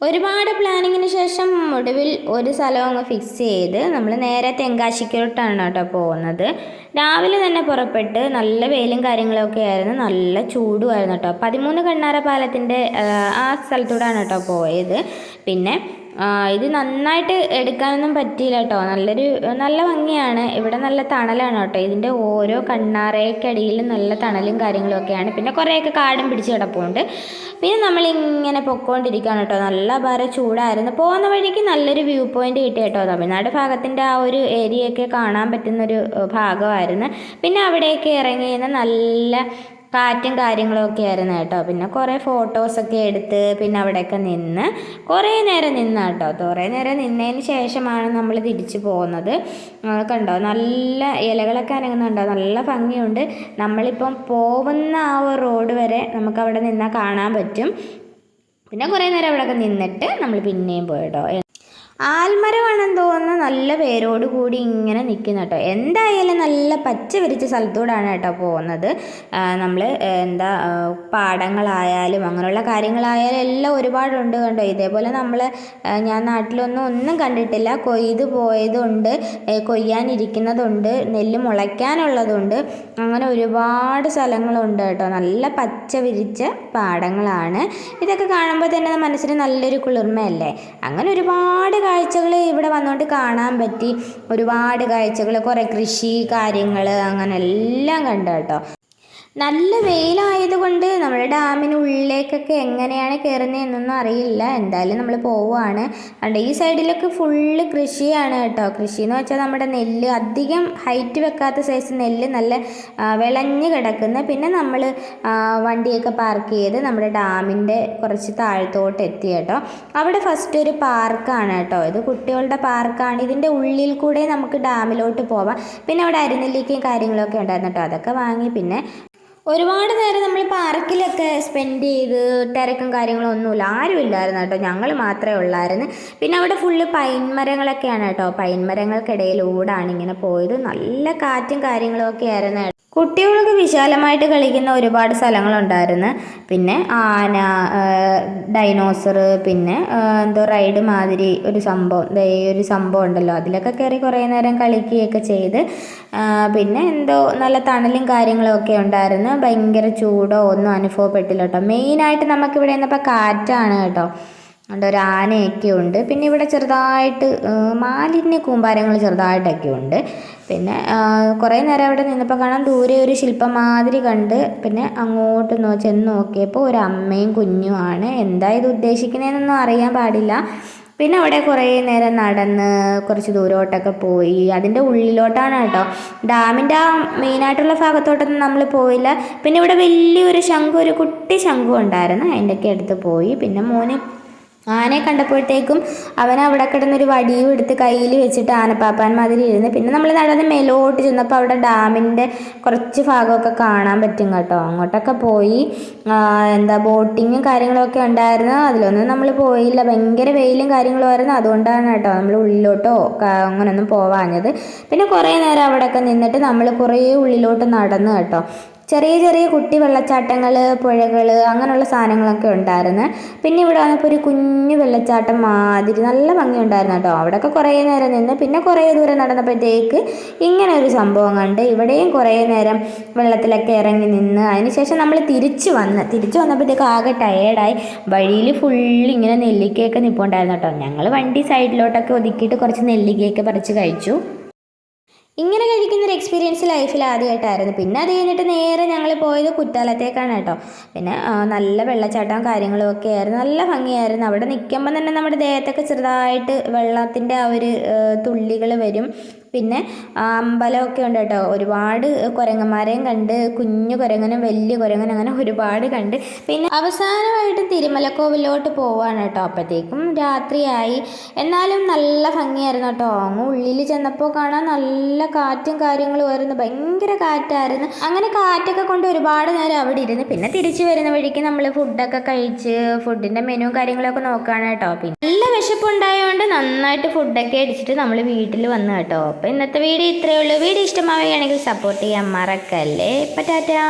ഒരുപാട് പ്ലാനിങ്ങിന് ശേഷം ഒടുവിൽ ഒരു സ്ഥലം അങ്ങ് ഫിക്സ് ചെയ്ത് നമ്മൾ നേരെ തെങ്കാശിക്കോട്ടാണ് കേട്ടോ പോകുന്നത്. രാവിലെ തന്നെ പുറപ്പെട്ട് നല്ല വെയിലും കാര്യങ്ങളൊക്കെ ആയിരുന്നു. നല്ല ചൂടുമായിരുന്നു കേട്ടോ. പതിമൂന്ന് കണ്ണാറ പാലത്തിന്റെ ആ സ്ഥലത്തൂടെയാണ് കേട്ടോ പോയത്. പിന്നെ ഇത് നന്നായിട്ട് എടുക്കാനൊന്നും പറ്റിയില്ല കേട്ടോ. നല്ലൊരു നല്ല ഭംഗിയാണ്. ഇവിടെ നല്ല തണലാണ് കേട്ടോ. ഇതിന്റെ ഓരോ കണ്ണാറയ്ക്കടിയിലും നല്ല തണലും കാര്യങ്ങളും ഒക്കെയാണ്. പിന്നെ കുറേയൊക്കെ കാടും പിടിച്ച് കിടപ്പുണ്ട്. പിന്നെ നമ്മളിങ്ങനെ പൊക്കോണ്ടിരിക്കുകയാണ് കേട്ടോ. നല്ല ഭാര ചൂടായിരുന്നു. പോകുന്ന വഴിക്ക് നല്ലൊരു വ്യൂ പോയിന്റ് കിട്ടി കേട്ടോ. തമിഴ്നാട് ഭാഗത്തിന്റെ ആ ഒരു ഏരിയയൊക്കെ കാണാൻ പറ്റുന്നൊരു ഭാഗമായിരുന്നു. പിന്നെ അവിടെയൊക്കെ ഇറങ്ങി നിന്ന് നല്ല കാറ്റും കാര്യങ്ങളൊക്കെ ആയിരുന്നു കേട്ടോ. പിന്നെ കുറേ ഫോട്ടോസൊക്കെ എടുത്ത് പിന്നെ അവിടെയൊക്കെ നിന്ന് കുറേ നേരം നിന്ന് കേട്ടോ. കുറേ നേരം നിന്നതിന് ശേഷമാണ് നമ്മൾ തിരിച്ചു പോകുന്നത്. കണ്ടോ? നല്ല ഇലകളൊക്കെ അനങ്ങുന്നുണ്ടോ? നല്ല ഭംഗിയുണ്ട്. നമ്മളിപ്പം പോകുന്ന ആ ഒരു റോഡ് വരെ നമുക്ക് അവിടെ നിന്നാൽ കാണാൻ പറ്റും. പിന്നെ കുറേ നേരം അവിടെയൊക്കെ നിന്നിട്ട് നമ്മൾ പിന്നെയും പോയിട്ടോ ആൽമരമാണെന്ന് തോന്നുന്ന. നല്ല പേരോട് കൂടി ഇങ്ങനെ നിൽക്കുന്ന കേട്ടോ. എന്തായാലും നല്ല പച്ച വിരിച്ച സ്ഥലത്തൂടാണ് കേട്ടോ പോകുന്നത്. നമ്മൾ എന്താ പാടങ്ങളായാലും അങ്ങനെയുള്ള കാര്യങ്ങളായാലും എല്ലാം ഒരുപാടുണ്ട് കണ്ടോ. ഇതേപോലെ നമ്മൾ ഞാൻ നാട്ടിലൊന്നും ഒന്നും കണ്ടിട്ടില്ല. കൊയ്ത് പോയതുണ്ട് കൊയ്യാനിരിക്കുന്നതുണ്ട് നെല്ല് മുളയ്ക്കാനുള്ളതുണ്ട്. അങ്ങനെ ഒരുപാട് സ്ഥലങ്ങളുണ്ട് കേട്ടോ. നല്ല പച്ച വിരിച്ച പാടങ്ങളാണ്. ഇതൊക്കെ കാണുമ്പോൾ തന്നെ മനസ്സിന് നല്ലൊരു കുളിർമയല്ലേ? അങ്ങനെ ഒരുപാട് കാഴ്ചകൾ ഇവിടെ വന്നുകൊണ്ട് കാണാൻ പറ്റി. ഒരുപാട് കാഴ്ചകൾ കുറേ കൃഷി കാര്യങ്ങൾ അങ്ങനെ എല്ലാം കണ്ടു കേട്ടോ. നല്ല വെയിലായതുകൊണ്ട് നമ്മുടെ ഡാമിനുള്ളിലേക്കൊക്കെ എങ്ങനെയാണ് കയറുന്നതെന്നൊന്നും അറിയില്ല. എന്തായാലും നമ്മൾ പോവുകയാണ്. അതുകൊണ്ട് ഈ സൈഡിലൊക്കെ ഫുള്ള് കൃഷിയാണ് കേട്ടോ. കൃഷി എന്ന് വെച്ചാൽ നമ്മുടെ നെല്ല് അധികം ഹൈറ്റ് വെക്കാത്ത സൈസ് നെല്ല് നല്ല വിളഞ്ഞ് കിടക്കുന്ന പിന്നെ നമ്മൾ വണ്ടിയൊക്കെ പാർക്ക് ചെയ്ത് നമ്മുടെ ഡാമിന്റെ കുറച്ച് താഴത്തോട്ട് എത്തി കേട്ടോ. അവിടെ ഫസ്റ്റ് ഒരു പാർക്കാണ് കേട്ടോ. ഇത് കുട്ടികളുടെ പാർക്കാണ് ഇതിന്റെ ഉള്ളിൽ കൂടെ നമുക്ക് ഡാമിലോട്ട് പോവാം. പിന്നെ അവിടെ അരിനെല്ലിക്കയും കാര്യങ്ങളൊക്കെ ഉണ്ടായിരുന്നു കേട്ടോ. അതൊക്കെ വാങ്ങി പിന്നെ ഒരുപാട് നേരം നമ്മൾ പാർക്കിലൊക്കെ സ്പെൻഡ് ചെയ്ത് തിരക്കും കാര്യങ്ങളും ഒന്നുമില്ല ആരും ഇല്ലായിരുന്നു കേട്ടോ. ഞങ്ങൾ മാത്രമേ ഉള്ളായിരുന്നു. പിന്നെ അവിടെ ഫുള്ള് പൈൻ മരങ്ങളൊക്കെയാണ് കേട്ടോ. പൈൻ മരങ്ങൾക്കിടയിലൂടാണ് ഇങ്ങനെ പോയത്. നല്ല കാറ്റും കാര്യങ്ങളും ഒക്കെ ആയിരുന്നു കുട്ടികൾക്ക് വിശാലമായിട്ട് കളിക്കുന്ന ഒരുപാട് സ്ഥലങ്ങളുണ്ടായിരുന്നു. പിന്നെ ആന ഡൈനോസർ പിന്നെ എന്തോ റൈഡ് മാതിരി ഒരു സംഭവം ഈ ഒരു സംഭവം ഉണ്ടല്ലോ. അതിലൊക്കെ കയറി കുറേ നേരം കളിക്കുകയൊക്കെ ചെയ്ത് പിന്നെ എന്തോ നല്ല തണലും കാര്യങ്ങളൊക്കെ ഉണ്ടായിരുന്നു. ഭയങ്കര ചൂടോ ഒന്നും അനുഭവപ്പെട്ടില്ല കേട്ടോ. മെയിനായിട്ട് നമുക്കിവിടെ നിന്നപ്പോൾ കാറ്റാണ് കേട്ടോ. അതുകൊണ്ട് ഒരു ആനയൊക്കെ ഉണ്ട്. പിന്നെ ഇവിടെ ചെറുതായിട്ട് മാലിന്യ കൂമ്പാരങ്ങൾ ചെറുതായിട്ടൊക്കെ ഉണ്ട്. പിന്നെ കുറേ നേരം അവിടെ നിന്നപ്പോൾ കാണാൻ ദൂരെ ഒരു ശില്പം മാതിരി കണ്ട് പിന്നെ അങ്ങോട്ട് നോ ചെന്ന് നോക്കിയപ്പോൾ ഒരു അമ്മയും കുഞ്ഞുമാണ് എന്താ ഇത് ഉദ്ദേശിക്കുന്നതെന്നൊന്നും അറിയാൻ പാടില്ല. പിന്നെ അവിടെ കുറേ നേരം നടന്ന് കുറച്ച് ദൂരോട്ടൊക്കെ പോയി. അതിന്റെ ഉള്ളിലോട്ടാണ് കേട്ടോ. ഡാമിന്റെ ആ മെയിനായിട്ടുള്ള ഭാഗത്തോട്ടൊന്നും നമ്മൾ പോയില്ല. പിന്നെ ഇവിടെ വലിയൊരു ശംഖു ഒരു കുട്ടി ശംഖു ഉണ്ടായിരുന്നു. അതിന്റെയൊക്കെ അടുത്ത് പോയി. പിന്നെ മോന് ആനയെ കണ്ടപ്പോഴത്തേക്കും അവൻ അവിടെ കിടന്നൊരു വടിയും എടുത്ത് കയ്യിൽ വെച്ചിട്ട് ആനപ്പാപ്പാൻ മാതിരി ഇരുന്ന് പിന്നെ നമ്മൾ നടന്ന് മേലോട്ട് ചെന്നപ്പോൾ അവിടെ ഡാമിന്റെ കുറച്ച് ഭാഗമൊക്കെ കാണാൻ പറ്റും കേട്ടോ. അങ്ങോട്ടൊക്കെ പോയി എന്താ ബോട്ടിങ്ങും കാര്യങ്ങളൊക്കെ ഉണ്ടായിരുന്നു. അതിലൊന്നും നമ്മൾ പോയില്ല. ഭയങ്കര വെയിലും കാര്യങ്ങളും ആയിരുന്നു. അതുകൊണ്ടാണ് കേട്ടോ നമ്മൾ ഉള്ളിലോട്ടോ അങ്ങനെയൊന്നും പോവാഞ്ഞത്. പിന്നെ കുറേ നേരം അവിടെയൊക്കെ നിന്നിട്ട് നമ്മൾ കുറേ ഉള്ളിലോട്ട് നടന്നു കേട്ടോ. ചെറിയ ചെറിയ കുട്ടി വെള്ളച്ചാട്ടങ്ങൾ പുഴകൾ അങ്ങനെയുള്ള സാധനങ്ങളൊക്കെ ഉണ്ടായിരുന്നു. പിന്നെ ഇവിടെ വന്നപ്പോൾ ഒരു കുഞ്ഞു വെള്ളച്ചാട്ടം മാതിരി നല്ല ഭംഗിയുണ്ടായിരുന്നു കേട്ടോ. അവിടെയൊക്കെ കുറേ നേരം നിന്ന് പിന്നെ കുറേ ദൂരം നടന്നപ്പോഴത്തേക്ക് ഇങ്ങനെ ഒരു സംഭവം കണ്ട് ഇവിടെയും കുറേ നേരം വെള്ളത്തിലൊക്കെ ഇറങ്ങി നിന്ന് അതിനുശേഷം നമ്മൾ തിരിച്ചു വന്ന് തിരിച്ചു വന്നപ്പോഴത്തേക്ക് ആകെ ടയേർഡായി വഴിയിൽ ഫുള്ള് ഇങ്ങനെ നെല്ലിക്കയൊക്കെ നിൽപ്പുണ്ടായിരുന്നു കേട്ടോ. ഞങ്ങൾ വണ്ടി സൈഡിലോട്ടൊക്കെ ഒതുക്കിയിട്ട് കുറച്ച് നെല്ലിക്കയൊക്കെ പറിച്ച് കഴിച്ചു. ഇങ്ങനെ കഴിക്കുന്ന ഒരു എക്സ്പീരിയൻസ് ലൈഫിൽ ആദ്യമായിട്ടായിരുന്നു. പിന്നെ അത് കഴിഞ്ഞിട്ട് നേരെ ഞങ്ങൾ പോയത് കുറ്റാലത്തേക്കാണ് കേട്ടോ. പിന്നെ നല്ല വെള്ളച്ചാട്ടവും കാര്യങ്ങളും ഒക്കെ ആയിരുന്നു. നല്ല ഭംഗിയായിരുന്നു. അവിടെ നിൽക്കുമ്പോൾ തന്നെ നമ്മുടെ ദേഹത്തൊക്കെ ചെറുതായിട്ട് വെള്ളത്തിന്റെ ആ ഒരു തുള്ളികൾ വരും. പിന്നെ അമ്പലമൊക്കെ ഉണ്ട് കേട്ടോ. ഒരുപാട് കുരങ്ങന്മാരെയും കണ്ട് കുഞ്ഞു കുരങ്ങനും വലിയ കുരങ്ങനും അങ്ങനെ ഒരുപാട് കണ്ട്. പിന്നെ അവസാനമായിട്ട് തിരുമലക്കോവിലോട്ട് പോവാണ് കേട്ടോ. അപ്പോഴത്തേക്കും രാത്രിയായി. എന്നാലും നല്ല ഭംഗിയായിരുന്നു കേട്ടോ. അങ്ങ് ഉള്ളിൽ ചെന്നപ്പോൾ കാണാൻ നല്ല കാറ്റും കാര്യങ്ങളും ആയിരുന്നു. ഭയങ്കര കാറ്റായിരുന്നു. അങ്ങനെ കാറ്റൊക്കെ കൊണ്ട് ഒരുപാട് നേരം അവിടെ ഇരുന്ന് പിന്നെ തിരിച്ചു വരുന്ന വഴിക്ക് നമ്മൾ ഫുഡൊക്കെ കഴിച്ച് ഫുഡിന്റെ മെനു കാര്യങ്ങളൊക്കെ നോക്കുകയാണ് കേട്ടോ. പിന്നെ നല്ല വിശപ്പുണ്ടായതുകൊണ്ട് നന്നായിട്ട് ഫുഡൊക്കെ അടിച്ചിട്ട് നമ്മൾ വീട്ടിൽ വന്നു കേട്ടോ. അപ്പോൾ ഇന്നത്തെ വീഡിയോ ഇത്രയേ ഉള്ളൂ. വീഡിയോ ഇഷ്ടമാവുകയാണെങ്കിൽ സപ്പോർട്ട് ചെയ്യാൻ മറക്കല്ലേ. ഇപ്പം ടാറ്റാ.